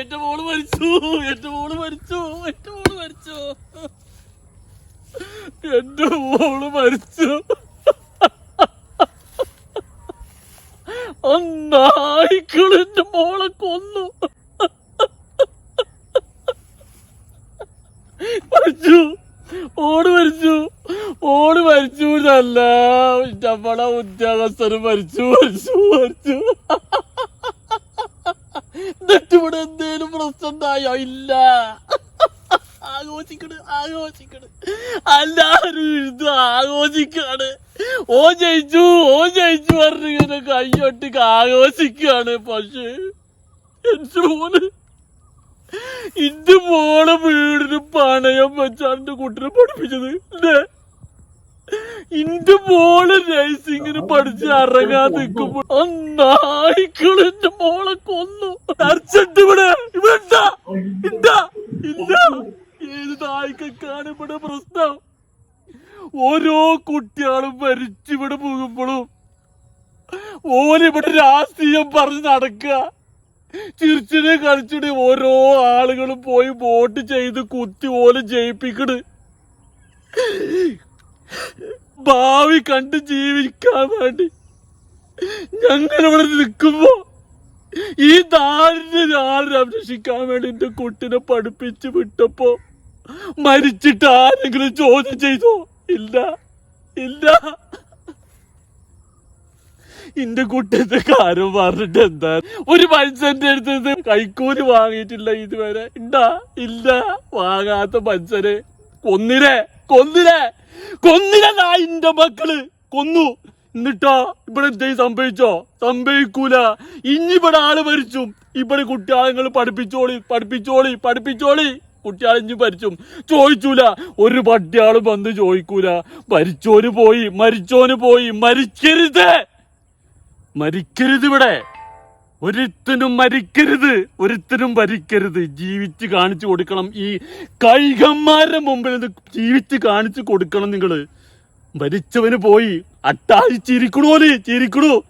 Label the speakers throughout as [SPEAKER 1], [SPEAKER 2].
[SPEAKER 1] എന്റെ മോൾ മരിച്ചു എന്റെ മോൾ മരിച്ചു എന്റെ മോൾ മരിച്ചു. എന്റെ മോൾ മരിച്ചു. അന്നായിക്കൾ എന്റെ മോളെ കൊന്നു. മരിച്ചു. ഓട് മരിച്ചു. ഓട് മരിച്ചു നല്ല നമ്മളെ ഉദ്യോഗസ്ഥരും മരിച്ചു മരിച്ചു മരിച്ചു. എന്നിട്ട് ഇവിടെ എന്തേലും പ്രശ്നം ഉണ്ടായോ ഇല്ല. ആഘോഷിക്കണ് ആഘോഷിക്കണ്. എല്ലാരും ഇത് ആഘോഷിക്കാണ്. ഓ ജയിച്ചു ഓ ജയിച്ചു പറഞ്ഞ് കൈയൊട്ടി കൈയൊട്ടിക്ക് ആഘോഷിക്കാണ് പക്ഷേ എന്റെ മോന് ഇന്റെ മോളെ വീടിന് പണയം വെച്ചാണ്ട് കുട്ടിനെ പഠിപ്പിച്ചത്. അല്ലേ ഇന്റെ മോൾ നഴ്സിങ്ങിന് പഠിച്ച് ഇറങ്ങാൻ നിൽക്കുമ്പോൾ നായ്ക്കൾ എന്റെ മോളെ കൊന്നു. അർച്ചണ്ട് ഇവിടെ. ഇവിടെ ഇവിടെ പ്രശ്നം? ഓരോ കുട്ടികളും മരിച്ചിവിടെ പോകുമ്പോഴും ഓലിവിടെ രാഷ്ട്രീയം പറഞ്ഞ് നടക്കുക. ചിരിച്ചിനെ കളിച്ചിട്ട് ഓരോ ആളുകളും പോയി വോട്ട് ചെയ്ത് കുത്തി ഓൽ ജയിപ്പിക്കണ്. ഭാവി കണ്ട് ജീവിക്കാൻ വേണ്ടി ഞങ്ങൾ ഇവിടെ നിൽക്കുമ്പോ ഈ നാടിനെ ഞാൻ രക്ഷിക്കാൻ വേണ്ടി എന്റെ കുട്ടിനെ പഠിപ്പിച്ച് വിട്ടപ്പോ മരിച്ചിട്ട് ആരെങ്കിലും ചോദ്യം ചെയ്തോ? ഇല്ല. ഇല്ല. എന്റെ കുട്ടിന്റെ കാര്യം പറഞ്ഞിട്ട് എന്താ? ഒരു മനുഷ്യന്റെ അടുത്ത് കൈക്കൂലി വാങ്ങിയിട്ടില്ല ഇതുവരെ. ഉണ്ടാ ഇല്ല. വാങ്ങാത്ത മനുഷ്യരെ കൊന്നിരേ. കൊന്നിരേ. കൊന്നില്ല നായിന്റെ മക്കൾ. കൊന്നു. എന്നിട്ടോ ഇവിടെ എന്തേലും സംഭവിച്ചോ? സംഭവിക്കൂല. ഇനി ഇവിടെ ആൾ മരിച്ചും ഇവിടെ കുട്ടിയാളങ്ങൾ പഠിപ്പിച്ചോളി പഠിപ്പിച്ചോളി പഠിപ്പിച്ചോളി. കുട്ടിയാൾ ഇനി മരിച്ചും ചോദിച്ചൂല. ഒരു പട്ടിയാളും വന്ന് ചോദിക്കൂല. ഭരിച്ചോന് പോയി മരിച്ചോന് പോയി. മരിക്കരുത്. മരിക്കരുത് ഇവിടെ. ഒരുത്തനും മരിക്കരുത്. ഒരുത്തനും ഭരിക്കരുത്. ജീവിച്ച് കാണിച്ചു കൊടുക്കണം. ഈ കൈകന്മാരുടെ മുമ്പിൽ ജീവിച്ച് കാണിച്ചു കൊടുക്കണം നിങ്ങൾ. ഭരിച്ചവന് പോയി അട്ടാഴി ചിരിക്കണോൽ ചിരിക്കണു.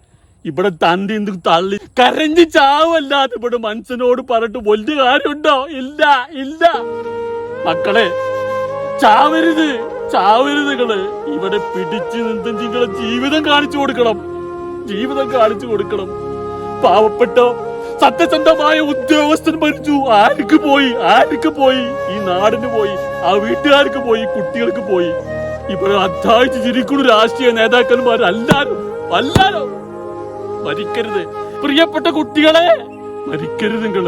[SPEAKER 1] ഇവിടെ തന്റെ എന്ത് തള്ളി. കരഞ്ഞ് ചാവല്ലാതെ ഇവിടെ മനുഷ്യനോട് പറഞ്ഞിട്ട് വലിയ കാര്യമുണ്ടോ? ഇല്ല ഇല്ല. മക്കളെ ചാവരുത് ചാവരുത് ഇവിടെ പിടിച്ചു നിന്ന് ജീവിതം കാണിച്ചു കൊടുക്കണം. ജീവിതം കാണിച്ചു കൊടുക്കണം. പാവപ്പെട്ട സത്യസന്ധമായ ഉദ്യോഗസ്ഥൻ മരിച്ചു. ആർക്ക് പോയി? ആർക്ക് പോയി? ഈ നാടിന് പോയി. ആ വീട്ടുകാർക്ക് പോയി. കുട്ടികൾക്ക് പോയി. ഇവരെ അധ്വാനിച്ച് ചിരിക്കുന്ന രാഷ്ട്രീയ നേതാക്കന്മാരല്ലാരും അല്ലാരും. മരിക്കരുത്. പ്രിയപ്പെട്ട കുട്ടികളെ മരിക്കരുത് നിങ്ങൾ.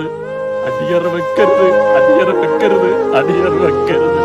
[SPEAKER 1] അടിയറ വെക്കരുത് അടിയറ വെക്കരുത് അടിയറ വെക്കരുത്.